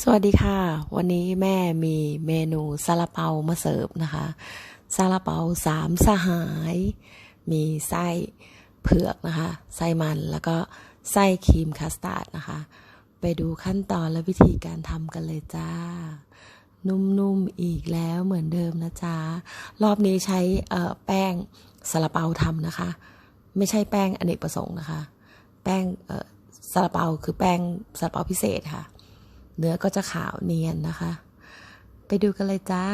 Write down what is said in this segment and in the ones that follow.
สวัสดีค่ะ วันนี้แม่มีเมนูซาลาเปามาเสิร์ฟนะคะซาลาเปาสามสหาย มีไส้เผือกนะคะ ไส้มันแล้วก็ไส้ครีมคัสตาร์ดนะคะ ไปดูขั้นตอนและวิธีการทำกันเลยจ้า นุ่มๆอีกแล้วเหมือนเดิมนะจ๊ะ รอบนี้ใช้แป้งซาลาเปาทำนะคะ ไม่ใช่แป้งอเนกประสงค์นะคะ แป้งซาลาเปาคือแป้งซาลาเปาพิเศษค่ะ เนื้อก็จะขาวเนียนนะคะ ไปดูกันเลยจ้า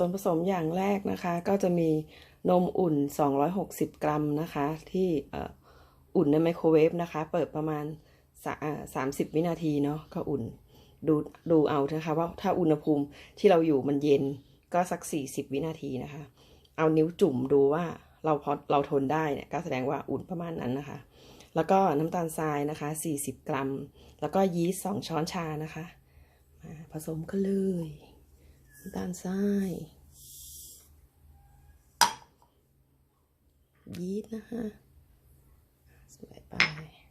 ส่วนผสมอย่างแรกนะคะก็จะมีนมอุ่น 260 กรัมนะคะ ที่อุ่นในไมโครเวฟนะคะ เปิดประมาณ สะอ่า30วินาทีเนาะก็อุ่น ดูดูเอานะคะว่าถ้าอุณหภูมิที่เราอยู่มันเย็นก็สัก40วินาทีนะคะ เอานิ้วจุ่มดูว่าเราพอเราทนได้เนี่ยก็แสดงว่าอุ่นประมาณนั้นนะคะ แล้วก็น้ำตาลทรายนะคะ40กรัม แล้วก็ยีสต์2ช้อนชานะคะมาผสมกันเลยน้ำตาลทรายยีสต์นะคะ ใส่ไป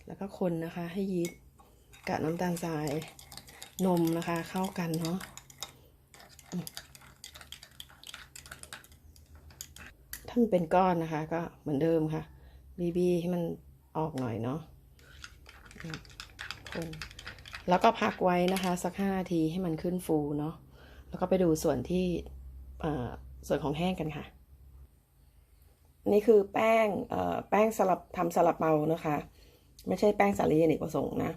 แล้วก็คนนะคะ ให้ยีสต์กับน้ำตาลทราย นมนะคะ เข้ากันเนาะถ้ามันเป็นก้อนนะคะ ก็เหมือนเดิมค่ะ บีบีให้มันออกหน่อยเนาะคนแล้วก็พักไว้นะคะ สักห้านาทีให้มันขึ้นฟูเนาะแล้วก็ไปดูส่วนที่ส่วนของแห้งกันค่ะ นี่คือแป้งเอ่อแป้งสลับทำซาลาเปานะคะ ไม่ใช่แป้งสาลีอเนกประสงค์นะ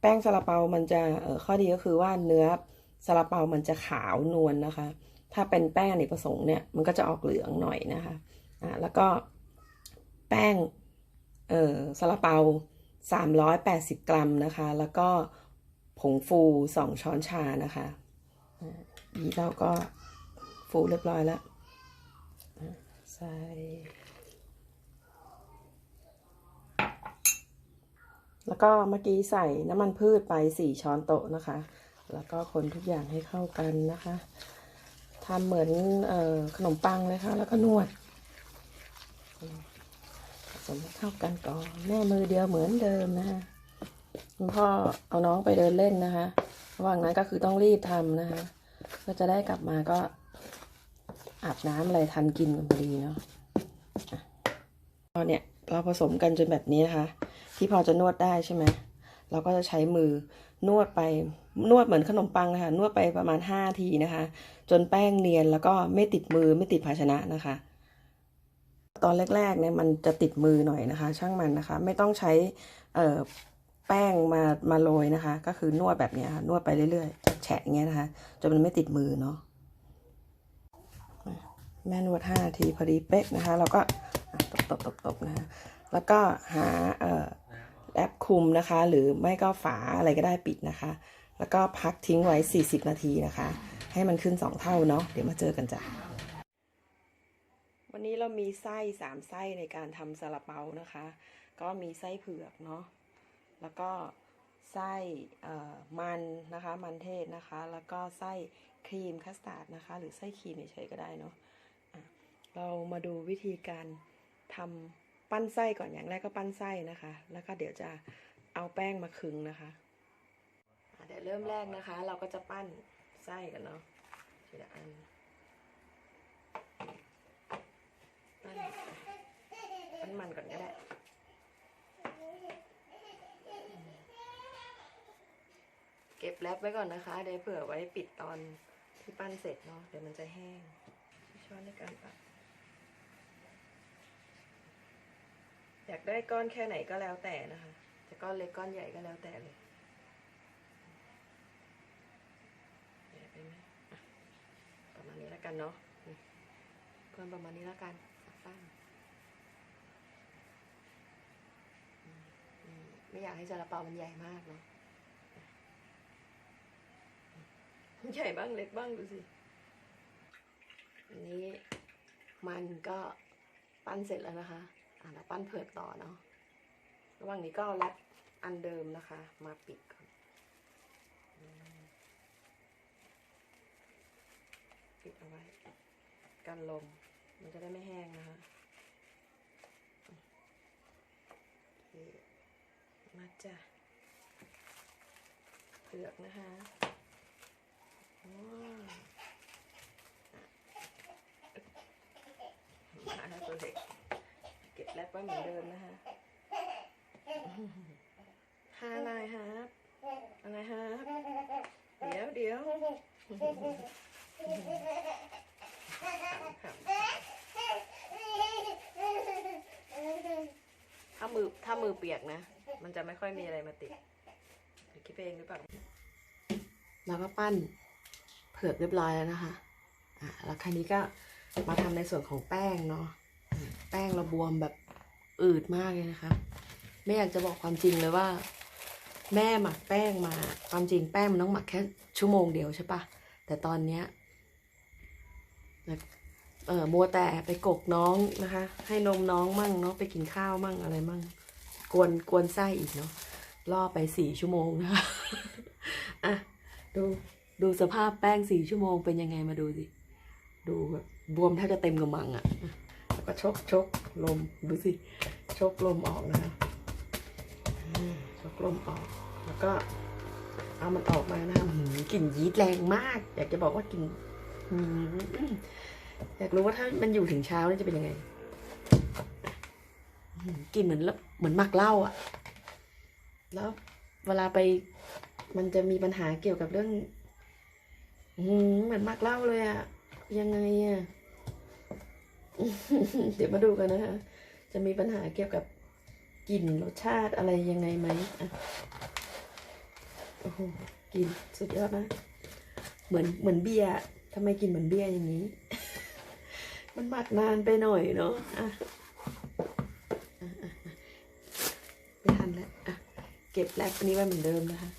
แป้งซาลาเปา มันจะข้อดีก็คือว่าเนื้อซาลาเปา มันจะขาวนวลนะคะ ถ้าเป็นแป้งอเนกประสงค์เนี่ย มันก็จะออกเหลืองหน่อยนะคะ อ่า แล้วก็แป้ง เอ่อซาลาเปา 380 กรัมนะคะ แล้วก็ผงฟู 2 ช้อนชานะคะนี่เราก็ฟูเรียบร้อยแล้ว ใส่แล้วก็เมื่อกี้ใส่น้ำมันพืชไปสี่ช้อนโต๊ะนะคะ แล้วก็คนทุกอย่างให้เข้ากันนะคะทำเหมือนออขนมปังเลยค่ะ แล้วก็นวดผสมให้เข้ากันก่อนแม่มือเดียวเหมือนเดิมนะคะคุณพ่อเอาน้องไปเดินเล่นนะคะ ระหว่างนั้นก็คือต้องรีบทำนะคะก็จะได้กลับมาก็ อาบน้ำอะไรทันกินกันพอดีเนาะอะพอเนี่ยเราผสมกันจนแบบนี้นะคะ ที่พอจะนวดได้ใช่ไหมเราก็จะใช้มือนวดไปนวดเหมือนขนมปังนะคะนวดไปประมาณ 5 ทีนะคะ จนแป้งเนียนแล้วก็ไม่ติดมือไม่ติดภาชนะนะคะ ตอนแรกๆเนี่ยมันจะติดมือหน่อยนะคะ ช่างมันนะคะ ไม่ต้องใช้แป้งมามาโรยนะคะ ก็คือนวดแบบนี้ค่ะนวดไปเรื่อยๆ แฉะงเงี้ยนะคะจนมันไม่ติดมือเนาะ แม่นวด 5 นาทีพอดีเป๊ะนะคะ เราก็ตบๆๆนะคะแล้วก็หาแอปคุมนะคะ หรือไม่ก็ฝาอะไรก็ได้ปิดนะคะ แล้วก็พักทิ้งไว้ 40 นาทีนะคะ ให้มันขึ้น 2 เท่าเนาะเดี๋ยวมาเจอกันจ้ะวันนี้เรามีไส้สามไส้ในการทำซาลาเปานะคะ ก็มีไส้เผือกเนาะแล้วก็ไส้มันนะคะ มันเทศนะคะ แล้วก็ไส้ครีมคัสตาร์ดนะคะ หรือไส้ครีมเฉยๆก็ได้เนาะ เรามาดูวิธีการทำปั้นไส้ก่อนอย่างแรกก็ปั้นไส้นะคะ แล้วก็เดี๋ยวจะเอาแป้งมาขึงนะคะเดี๋ยวเริ่มแรกนะคะ เราก็จะปั้นไส้กันเนาะทีละอันปั้นปั้นมันก่อนก็ได้เก็บแรปไว้ก่อนนะคะเดี๋ยวเผื่อไว้ปิดตอนที่ปั้นเสร็จเนาะเดี๋ยวมันจะแห้งช้อนในการปัด อยากได้ก้อนแค่ไหนก็แล้วแต่นะคะจะก้อนเล็กก้อนใหญ่ก็แล้วแต่เลยใหญ่ไปไหมประมาณนี้แล้วกันเนาะอืมก้อนประมาณนี้แล้วกันอะปั้นไม่อยากให้ซาลาเปามันใหญ่มากเนาะใหญ่บ้างเล็กบ้างดูสิอันนี้มันก็ปั้นเสร็จแล้วนะคะ อะเราปั้นเผือกต่อเนาะระหว่างนี้ก็เอาแรปอันเดิมนะคะ มาปิดก่อนปิดเอาไว้ กันลม มันจะได้ไม่แห้งนะคะมาจ้ะเผือกนะคะมาแล้วตัวเด็ก ก็บแรปไว้เหมือนเดิมนะคะหาอะไรฮะอะไรฮะเดี๋ยวเดี๋ยวถ้ามือถ้ามือเปียกนะ มันจะไม่ค่อยมีอะไรมาติดคิดไปเองหรือเปล่าเราก็ปั้นเผือกเรียบร้อยแล้วนะคะอะแล้วคราวนี้ก็มาทำในส่วนของแป้งเนาะแป้งเราบวมแบบ อืดมากเลยนะคะไม่อยากจะบอกความจริงเลยว่า แม่หมักแป้งมา ความจริงแป้งมันต้องหมักแค่ชั่วโมงเดียวใช่ปะแต่ตอนเนี้ยเออมัวแต่ไปกกน้องนะคะ ให้นมน้องมั่งเนาะไปกินข้าวมั่งอะไรมั่ง กวนกวนไส้อีกเนาะล่อไปสี่ชั่วโมงนะคะอะดูดูสภาพแป้งสี่ชั่วโมงเป็นยังไงมาดูสิ ดูแบบบวมแทบจะเต็มกระมังอะ่ะแล้วก็ชกชก ลมดูสิชกลมออกนะคะชกลมออก แล้วก็เอามันออกมานะคะอื้อหือกลิ่นยีสต์แรงมาก อยากจะบอกว่ากลิ่นอื้อหืออยากรู้ว่าถ้ามันอยู่ถึงเช้านี่จะเป็นยังไงกลิ่นเหมือนเหมือนหมักเหล้าอะ่ะ แล้วเวลาไปมันจะมีปัญหาเกี่ยวกับเรื่องอืมเหมือนหมักเหล้าเลยอะยังไงอะ เดี๋ยวมาดูกันนะคะ จะมีปัญหาเกี่ยวกับกลิ่นรสชาติอะไรยังไงไหมอะโอ้โหกลิ่นสุดยอดนะ เหมือนเหมือนเบียร์ทำไมกลิ่นเหมือนเบียร์อย่างนี้ มันหมักนานไปหน่อยเนาะอะอะอะไม่ทันแล้วอะเก็บแรปอันนี้ไว้เหมือนเดิมนะคะ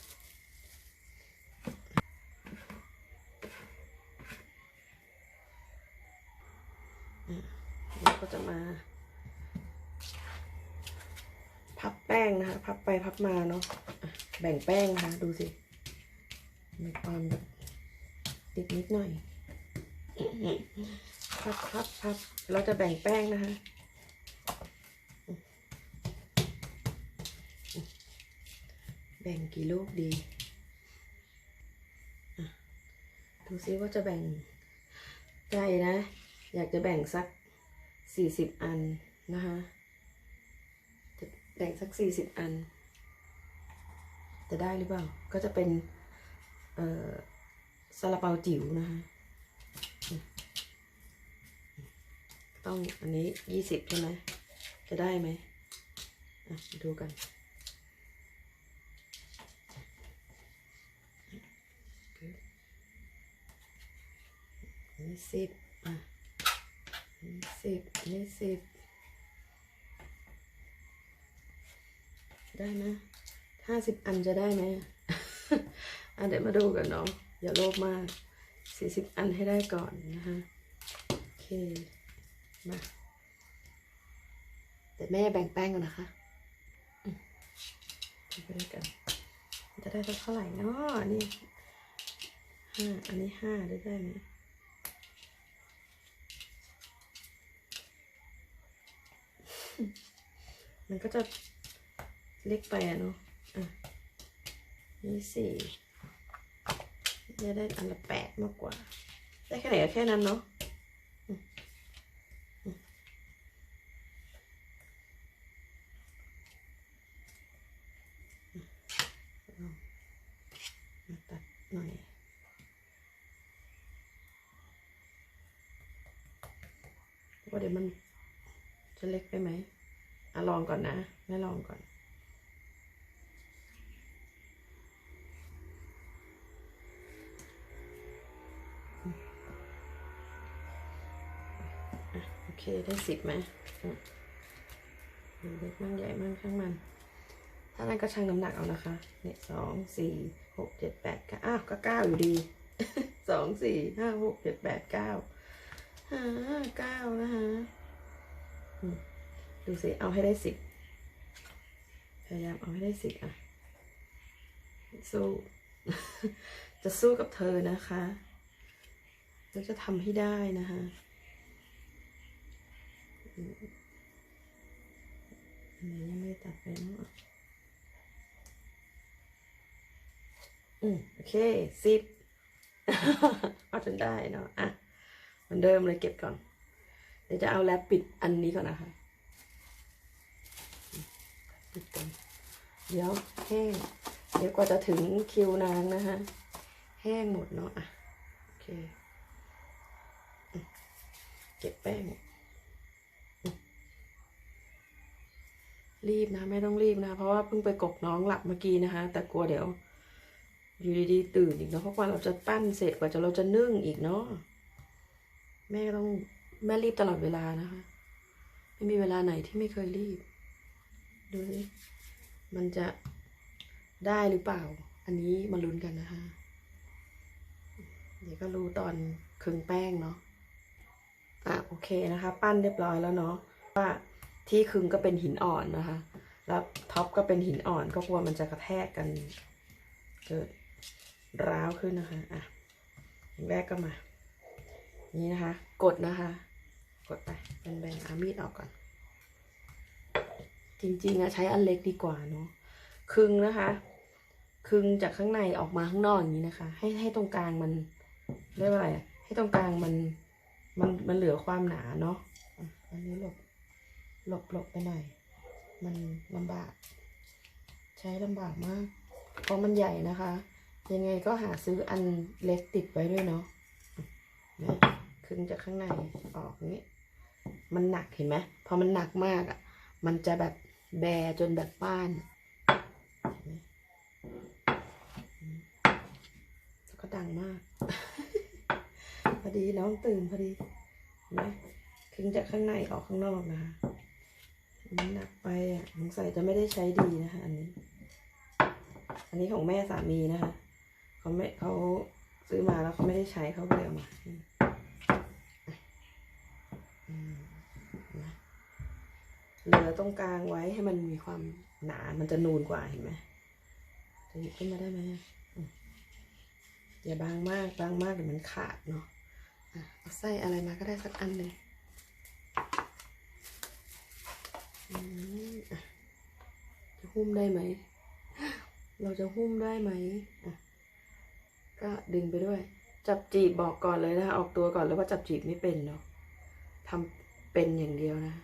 เราก็จะมา พับแป้งนะคะ พับไปพับมาเนาะแบ่งแป้งนะคะดูสิมีความแบบติดนิดหน่อยพับพับพับเราจะแบ่งแป้งนะคะแบ่งกี่ลูกดีดูซิว่าจะแบ่งใจนะ อยากจะแบ่งสักสี่สิบอันนะคะ จะแบ่งสักสี่สิบอัน จะได้หรือเปล่า ก็จะเป็น เอ่อซาลาเปาจิ๋วนะคะ ต้องอันนี้ยี่สิบใช่ไหม จะได้ไหมอะดูกันนี่สิบอะนี่สิบนี่สิบ ได้ไหมห้าสิบอันจะได้ไหมอะเดี๋ยวมาดูกันเนาะอย่าโลภมากสี่สิบอันให้ได้ก่อนนะคะโอเคมาแต่แม่แบ่งแป้งกันนะคะอืมดูไปด้วยกันจะได้เท่าไหร่เนาะอันนี่ห้าอันนี้ห้าได้ได้ไหมมันก็จะ เล็กไปอะเนาะอะนี่สี่จะได้อันละแปดมากกว่า ได้แค่ไหนก็แค่นั้นเนาะมาตัดหน่อยว่าเดี๋ยวมันจะเล็กไปไหมอะลองก่อนนะแม่ลองก่อน เคได้สิบไหมเล็กมั่งใหญ่มั่งข้างมัน ถ้านั้นก็ชั่งน้ำหนักเอานะคะ เนี่ยสองสี่หกเจ็ดแปดเก้าอ้าวก็เก้าอยู่ดีสองสี่ห้าหกเจ็ดแปดเก้าห้าเก้านะคะดูสิ เอาให้ได้สิบพยายามเอาให้ได้สิบอะ สู้ จะสู้กับเธอนะคะแล้วจะทำให้ได้นะคะ อันนี้ยังไม่ตัดไปเนาะอืมโอเคสิบเอาจนได้เนาะอะเหมือนเดิมเลยเก็บก่อน เดี๋ยวจะเอาแรปปิดอันนี้ก่อนนะคะปิดก่อนเดี๋ยวแห้งเดี๋ยวกว่าจะถึงคิวนางนะคะแห้งหมดเนาะอะโอเคอเก็บแป้งอืม รีบนะไม่ต้องรีบนะ เพราะว่าเพิ่งไปกกน้องหลับเมื่อกี้นะคะ แต่กลัวเดี๋ยว อยู่ดีๆตื่นอีกเนาะเพราะว่าเราจะปั้นเสร็จกว่าจะเราจะนึ่งอีกเนาะแม่ต้องแม่รีบตลอดเวลานะคะ ไม่มีเวลาไหนที่ไม่เคยรีบ ดูสิมันจะได้หรือเปล่า อันนี้มาลุ้นกันนะคะเดี๋ยวก็รู้ตอนครึ่งแป้งเนาะอะโอเคนะคะ ปั้นเรียบร้อยแล้วเนาะว่า ที่คึงก็เป็นหินอ่อนนะคะ แล้วท็อปก็เป็นหินอ่อนก็กลัวมันจะกระแทกกัน เกิดร้าวขึ้นนะคะ อะแรกก็มา นี่นะคะ กดนะคะ กดไปเป็นแบนๆอามีดออกก่อน จริงๆอะใช้อันเล็กดีกว่าเนาะคึงนะคะ คึงจากข้างในออกมาข้างนอกอย่างนี้นะคะ ให้ให้ตรงกลางมันเรียกว่าอะไรให้ตรงกลางมันมันมันเหลือความหนาเนาะอะอันนี้หลบ หลบหลบไปหน่อย มันลำบาก ใช้ลำบากมาก เพราะมันใหญ่นะคะ ยังไงก็หาซื้ออันเล็กติดไว้ด้วยเนาะนะครึ่งจากข้างในออกนี้มันหนักเห็นไหมพอมันหนักมากอะ่ะ มันจะแบบแบจนแบบป้านแล้วก็ดังมาก พอดีน้องตื่นพอดีนไหมครึ่งจากข้างในออกข้างนอกนะคะ หนักไปอะสงสัยจะไม่ได้ใช้ดีนะคะ อันนี้ อันนี้ของแม่สามีนะคะเขาไม่เขาซื้อมาแล้วเขาไม่ได้ใช้เขาเลยเอามาเหลือตรงกลางไว้ให้มันมีความหนา มันจะนูนกว่าเห็นไหมจะหยิบขึ้นมาได้ไหมอย่าบางมากบางมากเดี๋ยวมันขาดเนาะอะเอาไส้อะไรมาก็ได้สักอันหนึ่งอืมอะ จะหุ้มได้ไหม เราจะหุ้มได้ไหมก็ดึงไปด้วย จับจีบบอกก่อนเลยนะคะออกตัวก่อนเลยว่าจับจีบไม่เป็นเนาะทำเป็นอย่างเดียวนะ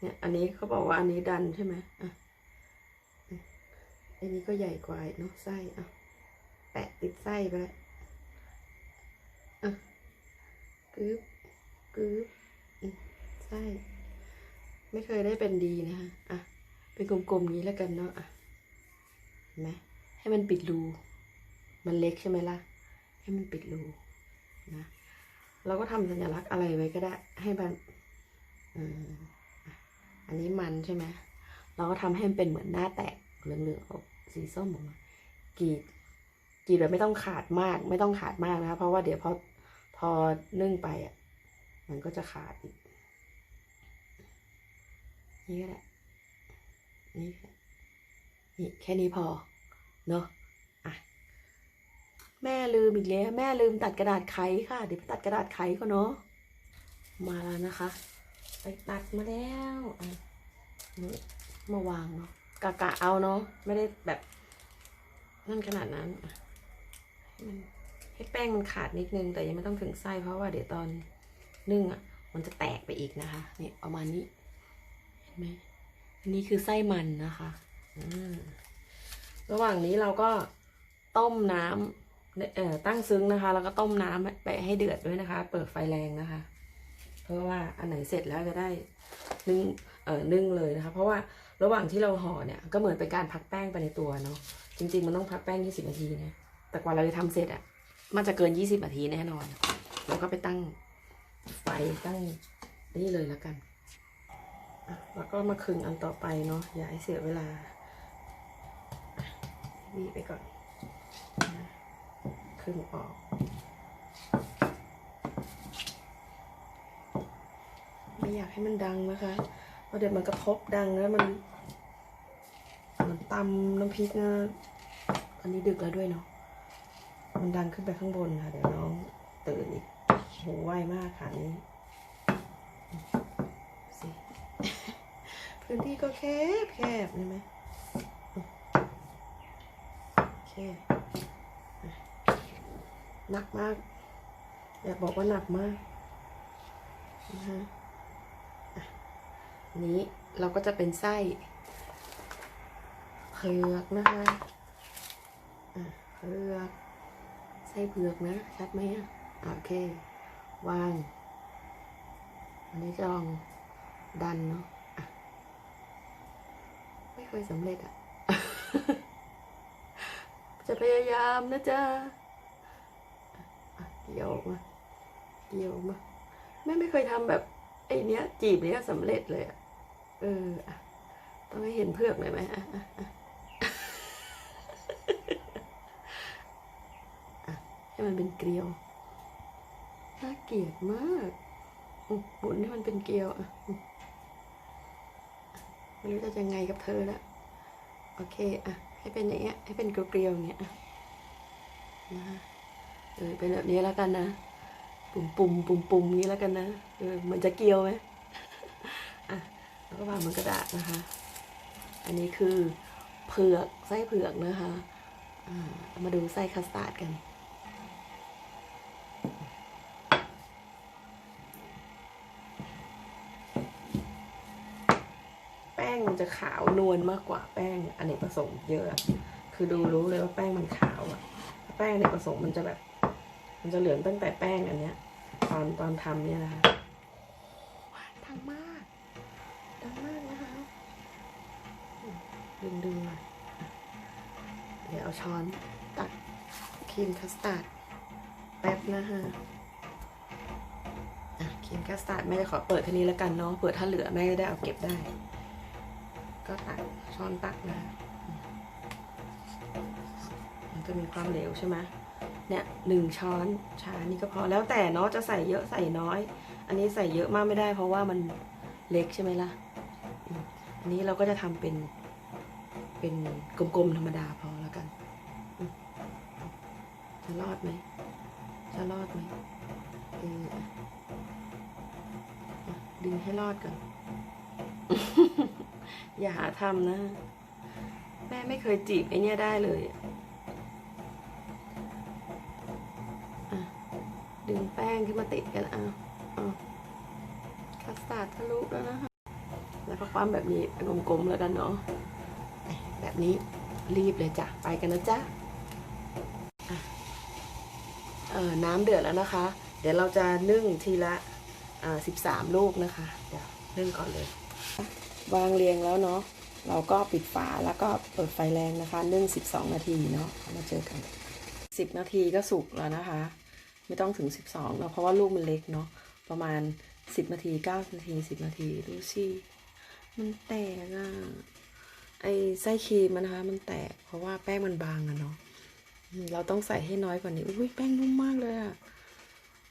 เนี่ย อันนี้เขาบอกว่าอันนี้ดันใช่ไหมอะอันนี้ก็ใหญ่กว่าเนาะไส้อะแปะติดไส้ไปแล้วอะกึ๊บกึ๊บอืมไส้ ไม่เคยได้เป็นดีนะคะอะเป็นกลมๆนี้แล้วกันเนาะอะเห็นไหมให้มันปิดรู มันเล็กใช่ไหมล่ะ ให้มันปิดรูนะเราก็ทำสัญลักษณ์อะไรไว้ก็ได้ ให้มันอันนี้มันใช่ไหมเราก็ทำให้มันเป็นเหมือนหน้าแตกเหลืองๆออกสีส้มออกมากรีดกรีดแบบไม่ต้องขาดมาก ไม่ต้องขาดมากนะคะเพราะว่าเดี๋ยวพอพอนึ่งไปอะมันก็จะขาดอีก นี่ก็ได้นี่นี่แค่นี้พอ เนาะอะแม่ลืมอีกแล้วแม่ลืมตัดกระดาษไขค่ะ เดี๋ยวไปตัดกระดาษไขก่อนเนาะมาแล้วนะคะ ไปตัดมาแล้วอะนี่มาวางเนาะกะกะเอาเนาะไม่ได้แบบนั่นขนาดนั้นให้มันให้แป้งมันขาดนิดนึง แต่ยังไม่ต้องถึงไส้เพราะว่าเดี๋ยวตอนนึ่งอะ มันจะแตกไปอีกนะคะ นี่ประมาณนี้ ไหมอันนี้คือไส้มันนะคะระหว่างนี้เราก็ต้มน้ำเอ่อตั้งซึ้งนะคะ แล้วก็ต้มน้ำไปให้เดือดด้วยนะคะ เปิดไฟแรงนะคะ เพราะว่าอันไหนเสร็จแล้วจะได้นึ่งเอ่อนึ่งเลยนะคะ เพราะว่าระหว่างที่เราห่อเนี่ยก็เหมือนเป็นการพักแป้งไปในตัวเนาะจริง ๆ มันต้องพักแป้ง 20 นาทีนะแต่กว่าเราจะทำเสร็จอะมันจะเกิน 20 นาทีแน่นอน เราก็ไปตั้งไฟตั้งนี่เลยแล้วกัน แล้วก็มาคึงอันต่อไปเนาะอย่าให้เสียเวลาบีไปก่อนคึงออกไม่อยากให้มันดังนะคะเพราะเดี๋ยวมันกระทบดังแล้วมันมือนตำน้ำพริกนะอันนี้ดึกแล้วด้วยเนาะมันดังขึ้นไปข้างบนค่ะ เดี๋ยวน้องตื่นอีกโหไวมากค่ะนี้สิ พื้นที่ก็แคบแคบใช่ไหมโอเคหนักมากอยากบอกว่าหนักมากนะคะอะอันนี้เราก็จะเป็นไส้เผือกนะคะอะเผือกไส้เผือกนะ ชัดไหมอะโอเค วาง อันนี้จะลองดันเนาะ ไม่เคยสำเร็จอะจะพยายามนะจ๊ะอะอะเกี่ยวออกมาเกี่ยวออกมาแม่ไม่เคยทำแบบไอ้เนี้ย จีบเนี้ยสำเร็จเลยอะเอออะต้องให้เห็นเพือกหน่อยไหมอะอะอะให้มันเป็นเกลียวน่าเกลียดมากอืมหมุนให้มันเป็นเกลียวอะอืม ไม่รู้จะยังไงกับเธอละโอเคอะให้เป็นอย่างเงี้ยให้เป็นเกลียวๆอย่างเงี้ยนะคะเออเป็นแบบนี้แล้วกันนะปุ่มปุ่มปุ่มปุ่มนี้แล้วกันนะเออเหมันจะเกลียวไหมอะแล้วก็วางบนกระดาษนะคะ อันนี้คือเผือกไส้เผือกนะคะอ่ามาดูไส้คัสตาร์ดกัน ขาวนวลมากกว่าแป้งอเนกประสงค์เยอะอะ คือดูรู้เลยว่าแป้งมันขาวอะแป้งอเนกประสงค์มันจะแบบ มันจะเหลืองตั้งแต่แป้งอันเนี้ย ตอนตอนทำเนี่ยนะคะดังมากดังมากนะคะดึงดึงๆมาเดี๋ยวเอาช้อนตักครีมคัสตาร์ดแป๊บนะคะอะครีมคัสตาร์ดแม่จะขอเปิดทีนี้แล้วกันเนาะเผื่อถ้าเหลือแม่จะได้เอาเก็บได้ ก็ตักช้อนตักนะ มันจะมีความเหลวใช่ไหมเนี่ยหนึ่งช้อนชานี่ก็พอแล้วแต่เนาะจะใส่เยอะใส่น้อย อันนี้ใส่เยอะมากไม่ได้ เพราะว่ามันเล็กใช่ไหมล่ะอันนี้เราก็จะทำเป็นเป็นกลมๆธรรมดาพอแล้วกัน จะรอดไหมจะรอดไหมเออดึงให้รอดก่อน อย่าหาทำนะ แม่ไม่เคยจีบไอเนี้ยได้เลยดึงแป้งขึ้นมาติดกันเอาเอาคัสตาร์ดทะลุแล้วนะคะแล้วก็ความแบบนี้กลมๆแล้วกันเนาะแบบนี้รีบเลยจ้ะ ไปกันนะจ๊ะอะเออน้ำเดือดแล้วนะคะ เดี๋ยวเราจะนึ่งทีละอ่าสิบสามลูกนะคะ เดี๋ยวนึ่งก่อนเลย วางเรียงแล้วเนาะเราก็ปิดฝาแล้วก็เปิดไฟแรงนะคะนึ่ง12 นาทีเนาะมาเจอกัน 10 นาทีก็สุกแล้วนะคะ ไม่ต้องถึง 12เนาะเพราะว่าลูกมันเล็กเนาะประมาณ 10 นาที 9 นาที 10 นาทีดูสิมันแตกอะไอไส้ครีมนะคะ มันแตกเพราะว่าแป้งมันบางอะเนาะเราต้องใส่ให้น้อยกว่านี้อุ้ยแป้งนุ่มมากเลยอะ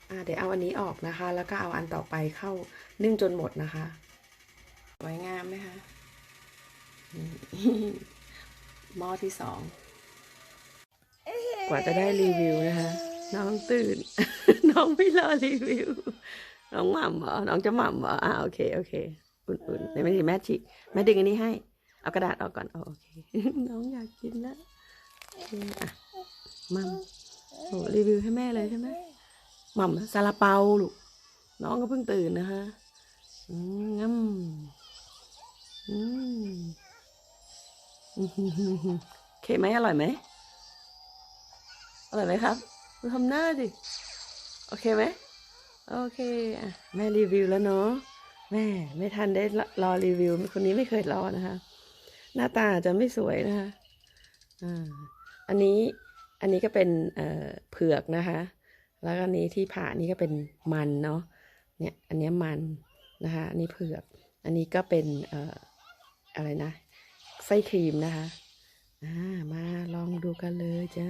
อะเดี๋ยวเอาอันนี้ออกนะคะ แล้วก็เอาอันต่อไปเข้านึ่งจนหมดนะคะ สวยงามไหมคะนี่หม้อที่สอง กว่าจะได้รีวิวนะคะ น้องตื่น น้องไม่รอรีวิว น้องหม่ำเหรอ น้องจะหม่ำเหรอ อ่าโอเค โอเค อุ่นๆเดี๋ยวไม่ดีแม่จิแม่ดึงอันนี้ให้ เอากระดาษออกก่อนอ๋อโอเค น้องอยากกินแล้วโอเคอะมัมโหรีวิวให้แม่เลยใช่ไหมหม่ำซาลาเปาลูก น้องก็เพิ่งตื่นนะคะอืมงั้ม อืมอืมไหมอร่อยไหมอร่อยไหมครับดูทำหน้าดิ โอเคไหมโอเคอะแม่รีวิวแล้วเนาะแม่ไม่ทันได้รอรีวิว คนนี้ไม่เคยรอนะคะ หน้าตาจะไม่สวยนะคะอ่าอันนี้อันนี้ก็เป็นเอ่อเผือกนะคะ แล้วก็อันนี้ที่ผ่านี่ก็เป็นมันเนาะเนี่ยอันนี้มันนะคะอันนี้เผือก อันนี้ก็เป็นเอ่อ อะไรนะ ไส้ครีมนะคะอ่ามาลองดูกันเลยจ้า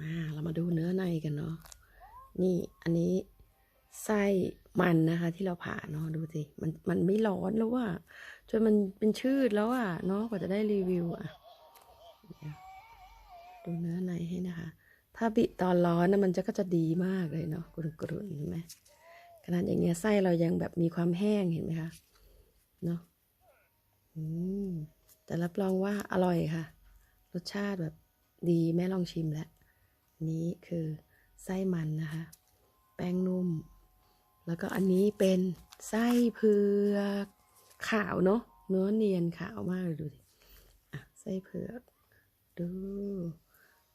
มาเรามาดูเนื้อในกันเนาะนี่อันนี้ไส้มันนะคะ ที่เราผ่าเนาะดูสิมันมันไม่ร้อนแล้วว่าจนมันเป็นชืดแล้วอะเนาะกว่าจะได้รีวิวอะดูเนื้อในให้นะคะ ถ้าบิตอนร้อนนะมันจะก็จะดีมากเลยเนาะกรุนๆเห็นไหมขนาดอย่างเงี้ยไส้เรายังแบบมีความแห้งเห็นไหมคะเนาะ อืมแต่รับรองว่าอร่อยค่ะ รสชาติแบบดีแม่ลองชิมแล้ว นี้คือไส้มันนะคะ แป้งนุ่ม แล้วก็อันนี้เป็นไส้เผือกขาวเนาะเนื้อเนียนขาวมากเลยดูดิอะไส้เผือก ดู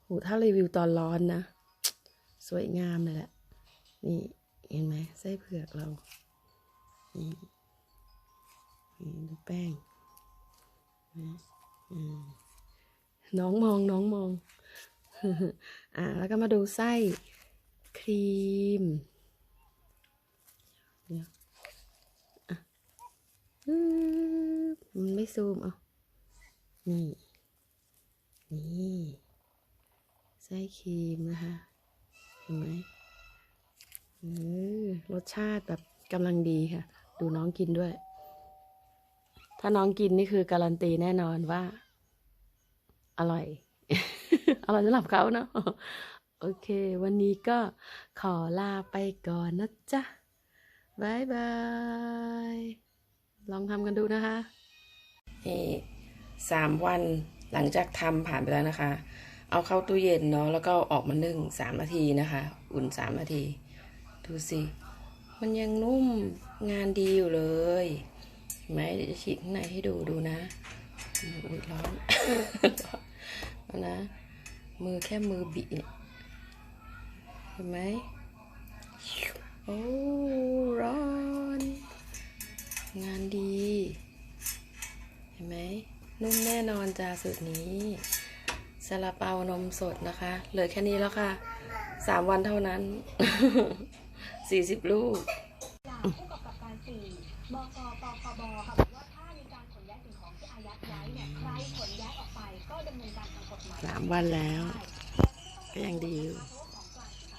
โหถ้ารีวิวตอนร้อนนะ สวยงามเลยแหละ นี่เห็นไหมไส้เผือกเรา นี่นี่ดูแป้ง น้องมองน้องมอง อ่า แล้วก็มาดูไส้ครีมเดี๋ยวอะมันไม่ซูมเอานี่ นี่ไส้ครีมนะคะ เห็นไหมเออรสชาติแบบกำลังดีค่ะ ดูน้องกินด้วย ถ้าน้องกินนี่คือการันตีแน่นอนว่า อร่อย อร่อยสำหรับเขาเนาะโอเค วันนี้ก็ขอลาไปก่อนนะจ๊ะบายบาย ลองทำกันดูนะคะนี่สามวันหลังจากทำผ่านไปแล้วนะคะ เอาเข้าตู้เย็นเนาะแล้วก็ออกมานึ่งสามนาทีนะคะ อุ่นสามนาที ดูสิ มันยังนุ่มงานดีอยู่เลย ไหมเดี๋ยวจะฉีกข้างในให้ดูดูนะอืมอุ้ยร้อนเอานะ มือแค่มือบิเนี่ยเห็นไหมโอ้ร้อน งานดี เห็นไหมนุ่มแน่นอนจ้าสูตรนี้ซาลาเปานมสดนะคะเหลือแค่นี้แล้วค่ะสามวันเท่านั้นสี่สิบลูกจากผู้กำกับก สามวันแล้ว ก็ยังดีอยู่